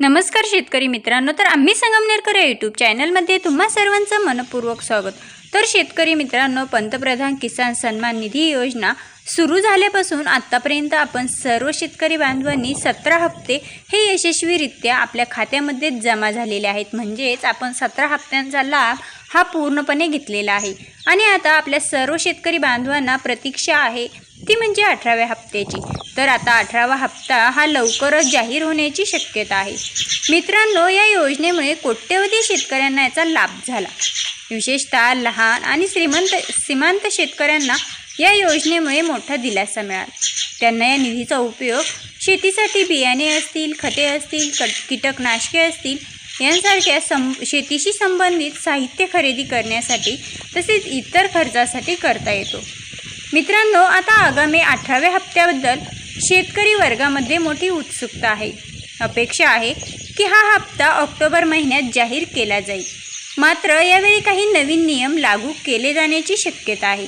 नमस्कार शेतकरी मित्रांनो तर आम्ही संगमनेरकर या यूट्यूब चॅनलमध्ये तुम्हा सर्वांचं मनपूर्वक स्वागत. तर शेतकरी मित्रांनो पंतप्रधान किसान सन्मान निधी योजना सुरू झाल्यापासून आत्तापर्यंत आपण सर्व शेतकरी बांधवांनी सतरा हप्ते हे यशस्वीरित्या आपल्या खात्यामध्ये जमा झालेले आहेत. म्हणजेच आपण सतरा हप्त्यांचा लाभ हा पूर्णपणे घेतलेला आहे. आणि आता आपल्या सर्व शेतकरी बांधवांना प्रतीक्षा आहे ती म्हणजे अठराव्या हप्त्याची. तर आता अठरावा हप्ता हा लवकरच जाहीर होण्याची शक्यता आहे. मित्रांनो या योजनेमुळे कोट्यवधी शेतकऱ्यांना याचा लाभ झाला. विशेषतः लहान आणि श्रीमंत सीमांत शेतकऱ्यांना या योजनेमुळे मोठा दिलासा मिळाला. त्यांना या निधीचा उपयोग शेतीसाठी बियाणे असतील खते असतील कट कीटकनाशके असतील यांसारख्या सं शेतीशी संबंधित साहित्य खरेदी करण्यासाठी तसेच इतर खर्चासाठी करता येतो. मित्रांनो आता आगामी अठराव्या हप्त्याबद्दल शेतकरी वर्गामध्ये मोठी उत्सुकता आहे. अपेक्षा आहे की हा हप्ता ऑक्टोबर महिन्यात जाहीर केला जाईल. मात्र यावेळी काही नवीन नियम लागू केले जाण्याची शक्यता आहे.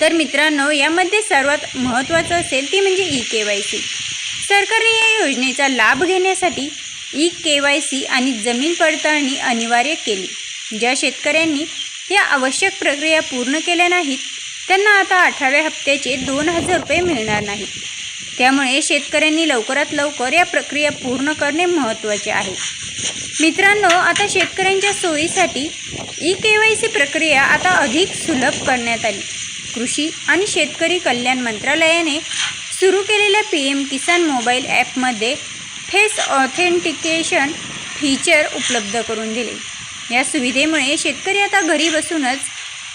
तर मित्रांनो यामध्ये सर्वात महत्त्वाचं असेल ती म्हणजे ई के वाय सी. सरकारने या योजनेचा लाभ घेण्यासाठी ई के वाय सी आणि जमीन पडताळणी अनिवार्य केली. ज्या शेतकऱ्यांनी या आवश्यक प्रक्रिया पूर्ण केल्या नाहीत त्यांना आता अठराव्या हप्त्याचे दोन हजार रुपये मिळणार नाहीत त्यामुळे शेतकऱ्यांनी लवकरात लवकर या प्रक्रिया पूर्ण करणे महत्त्वाचे आहे. मित्रांनो आता शेतकऱ्यांच्या सोयीसाठी ई के वाय सी प्रक्रिया आता अधिक सुलभ करण्यात आली. कृषी आणि शेतकरी कल्याण मंत्रालयाने सुरू केलेल्या पी एम किसान मोबाईल ॲपमध्ये फेस ऑथेंटिकेशन फीचर उपलब्ध करून दिले. या सुविधेमुळे शेतकरी आता घरी बसूनच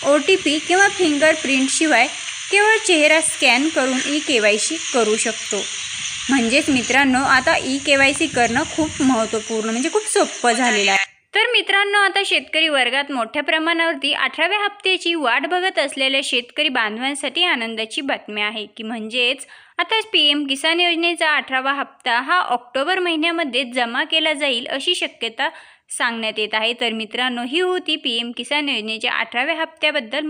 ओ टी पी किंवा फिंगरप्रिंटशिवाय केवळ चेहरा स्कॅन करून ई के वाय सी करू शकतो. म्हणजेच मित्रांनो आता ई के वाय सी करणं खूप महत्त्वपूर्ण म्हणजे खूप सोपं झालेलं आहे. तर मित्रांनो आता शेतकरी वर्गात मोठ्या प्रमाणावरती अठराव्या हप्त्याची वाट बघत असलेल्या शेतकरी बांधवांसाठी आनंदाची बातमी आहे की म्हणजेच आता पी एम किसान योजनेचा अठरावा हप्ता हा ऑक्टोबर महिन्यामध्ये जमा केला जाईल अशी शक्यता सांगण्यात येत आहे. तर मित्रांनो ही होती पी एम किसान योजनेच्या अठराव्या हप्त्याबद्दल